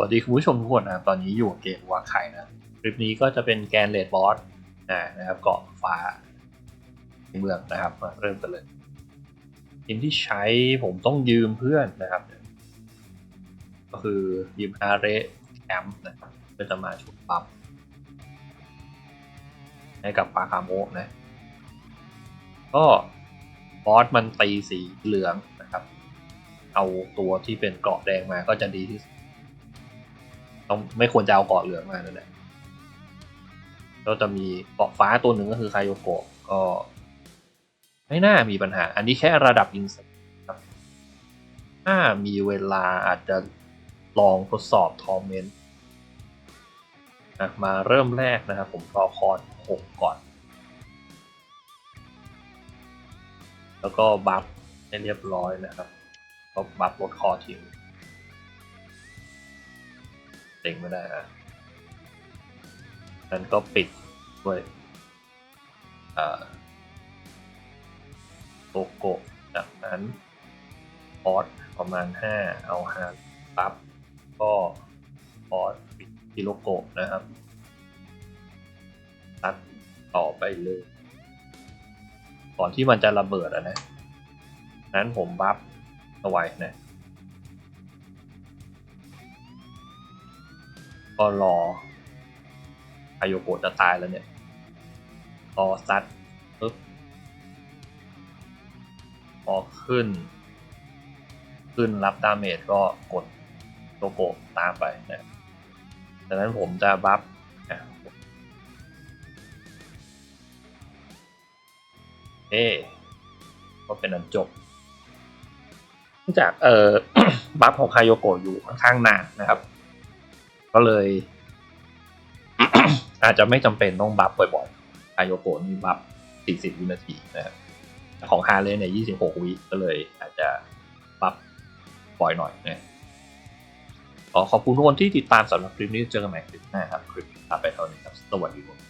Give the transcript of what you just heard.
สวัสดีคุณผู้ชมทุกคนนะครับตอนนี้อยู่กับเกมวาไข่นะคลิปนี้ก็จะเป็นแกนเลดบอสนะครับเกาะฟ้าเมืองนะครับมาเริ่มกันเลยทีมที่ใช้ผมต้องยืมเพื่อนนะครับ ก็คือยืมอาเรแคมป์นะครับเพื่อจะมาชุดปั๊บให้กับปาคาโมะนะ ก็บอสมันตีสีเหลืองนะครับ เอาตัวที่เป็นเกาะแดงมาก็จะดีที่สุด ต้องไม่ควรจะเอาเกาะเหลืองมานั่นแหละก็จะมีเกาะฟ้าตัวหนึ่งก็คือคายโยโกะก็ไม่น่ามีปัญหา อันนี้แค่ระดับอินสครับถ้ามีเวลาอาจจะลองทดสอบทอร์เมนต์นะมาเริ่มแรกนะครับผมรอคอนหกก่อน แล้วก็บัฟให้เรียบร้อยนะครับก็บัฟลดคอทิ้ง เต็งไม่ได้อะนั้นก็ปิดด้วยโลโก้จากนั้นพอสประมาณ 5 เอาฮาปั๊บก็พอสปิดที่โลโก้นะครับ ตัดต่อไปเลย ก่อนที่มันจะระเบิดอะนะนั้นผมบัฟเอาไว้นะ ก็รออายุโกะจะตายแล้วเนี่ย รอซัดปึ๊บพอขึ้น ขึ้นรับดาเมจก็กดโลโกะตามไปนะดังนั้นผมจะบัฟเอก็เป็นอันจบเนื่องจากเอ่อบัฟของคายโยโกะอยู่ค่อนข้างนานนะครับ ก็เลย อาจจะไม่จำเป็นต้องบัฟบ่อยๆอาโยโกะมีบัฟ 40 วินาทีนะครับของฮาเลนเนี่ย 26 วิก็เลยอาจจะบัฟบ่อยหน่อยนะขอขอบคุณทุกคนที่ติดตามสำหรับคลิปนี้เจอกันใหม่คลิปหน้าครับ คลิปต่อไปเท่านี้ครับ สวัสดีครับ